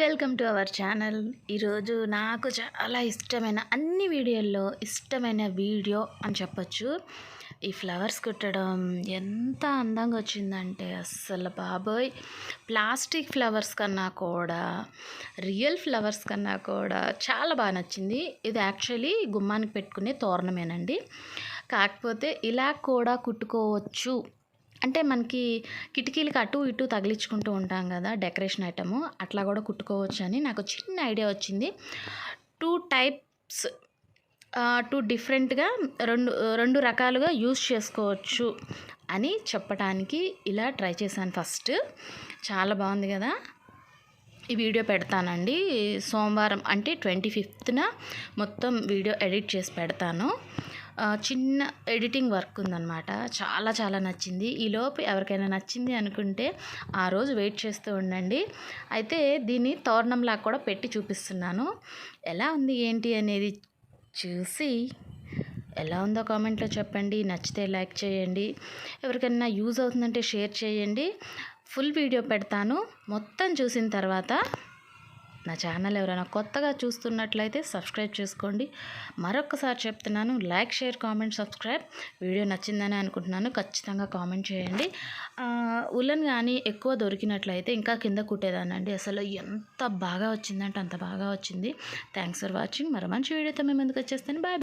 Welcome to our channel. ఈరోజు నాకు చాలా ఇష్టమైన అన్ని వీడియోల్లో ఇష్టమైన వీడియో అని చెప్పొచ్చు. ఈ ఫ్లవర్స్ కుట్టడం ఎంత అందంగా వచ్చిందంటే అస్సలు బాబోయ్. ప్లాస్టిక్ ఫ్లవర్స్ కన్నా కూడా రియల్ ఫ్లవర్స్ కన్నా కూడా చాలా బాగా నచ్చింది. ఇది యాక్చువల్లీ గుమ్మానికి పెట్టుకునే తోరణమేనండి. కాకపోతే ఇలా కూడా కుట్టుకోవచ్చు. అంటే మనకి కిటికీలకి అటు ఇటు తగిలించుకుంటూ ఉంటాం కదా డెకరేషన్ ఐటము అట్లా కూడా కుట్టుకోవచ్చు అని నాకు చిన్న ఐడియా వచ్చింది. టూ టైప్స్ టూ డిఫరెంట్గా రెండు రెండు రకాలుగా యూస్ చేసుకోవచ్చు అని చెప్పడానికి ఇలా ట్రై చేశాను ఫస్ట్. చాలా బాగుంది కదా. ఈ వీడియో పెడతానండి. సోమవారం అంటే ట్వంటీ ఫిఫ్త్న మొత్తం వీడియో ఎడిట్ చేసి పెడతాను. చిన్న ఎడిటింగ్ వర్క్ ఉందన్నమాట. చాలా చాలా నచ్చింది. ఈలోపు ఎవరికైనా నచ్చింది అనుకుంటే ఆ రోజు వెయిట్ చేస్తూ ఉండండి. అయితే దీన్ని తోరణంలా కూడా పెట్టి చూపిస్తున్నాను. ఎలా ఉంది ఏంటి అనేది చూసి ఎలా ఉందో కామెంట్లో చెప్పండి. నచ్చితే లైక్ చేయండి. ఎవరికైనా యూజ్ అవుతుందంటే షేర్ చేయండి. ఫుల్ వీడియో పెడతాను. మొత్తం చూసిన తర్వాత నా ఛానల్ ఎవరైనా కొత్తగా చూస్తున్నట్లయితే సబ్స్క్రైబ్ చేసుకోండి. మరొకసారి చెప్తున్నాను like share comment subscribe. Video నచ్చిందని అనుకుంటున్నాను ఖచ్చితంగా కామెంట్ చేయండి. ఉలన్ కానీ ఎక్కువ దొరికినట్లయితే ఇంకా కింద కుట్టేదానండి అసలు ఎంత బాగా వచ్చిందంటే అంత బాగా వచ్చింది. థ్యాంక్స్ ఫర్ వాచింగ్ మరో మంచి వీడియోతో మేము ఎందుకు వచ్చేస్తాను. బాయ్